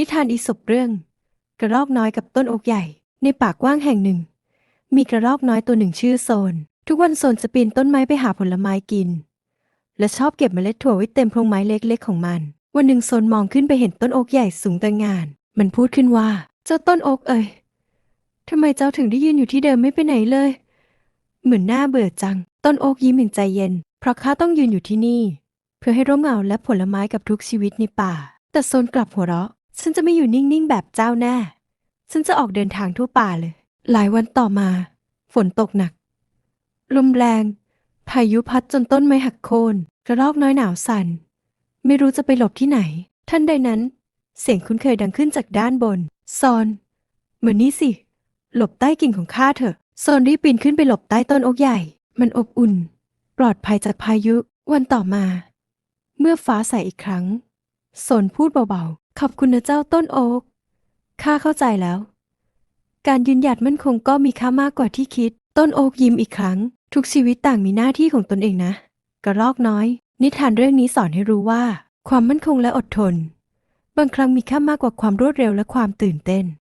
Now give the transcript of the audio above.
นิทานอีสปเรื่อง กระรอกน้อยกับต้นโอกใหญ่ ในป่ากว้างแห่งหนึ่ง มีกระรอกน้อยตัวหนึ่งชื่อโซน ทุกวันโซนจะปีนต้นไม้ไปหาผลไม้กิน และชอบเก็บเมล็ดถั่วไว้เต็มพรงไม้เล็กๆของมัน วันหนึ่งโซนมองขึ้นไปเห็นต้นโอกใหญ่สูงตระหงาน มันพูดขึ้นว่า เจ้าต้นโอกเอ่ยทำไมเจ้าถึงได้ยืนอยู่ที่เดิมไม่ไปไหนเลย เหมือนหน้าเบื่อจัง ต้นโอกยิ้มอย่างใจเย็น เพราะข้าต้องยืนอยู่ที่นี่ เพื่อให้ร่มเงาและผลไม้กับทุกชีวิตในป่า แต่โซนกลับหัวเราะ ฉันจะไม่อยู่นิ่งๆแบบเจ้าแน่ ฉันจะออกเดินทางทั่วป่าเลย หลายวันต่อมา ฝนตกหนัก ลมแรง พายุพัดจนต้นไม้หักโค่น กระรอกน้อยหนาวสั่น ไม่รู้จะไปหลบที่ไหน ท่านใดนั้น เสียงคุ้นเคยดังขึ้นจากด้านบน ซอน เหมือนนี่สิ หลบใต้กิ่งของข้าเถอะ ซอนรีบปีนขึ้นไปหลบใต้ต้นอกใหญ่ มันอบอุ่น ปลอดภัยจากพายุ วันต่อมา เมื่อฟ้าใสอีกครั้ง สนพูดเบาๆ ขอบคุณนะเจ้าต้นโอ๊กข้าเข้าใจแล้ว การยืนหยัดมั่นคงก็มีค่ามากกว่าที่คิด ต้นโอ๊กยิ้มอีกครั้ง ทุกชีวิตต่างมีหน้าที่ของตนเองนะ กระลอกน้อย นิทานเรื่องนี้สอนให้รู้ว่า ความมั่นคงและอดทน บางครั้งมีค่ามากกว่าความรวดเร็วและความตื่นเต้น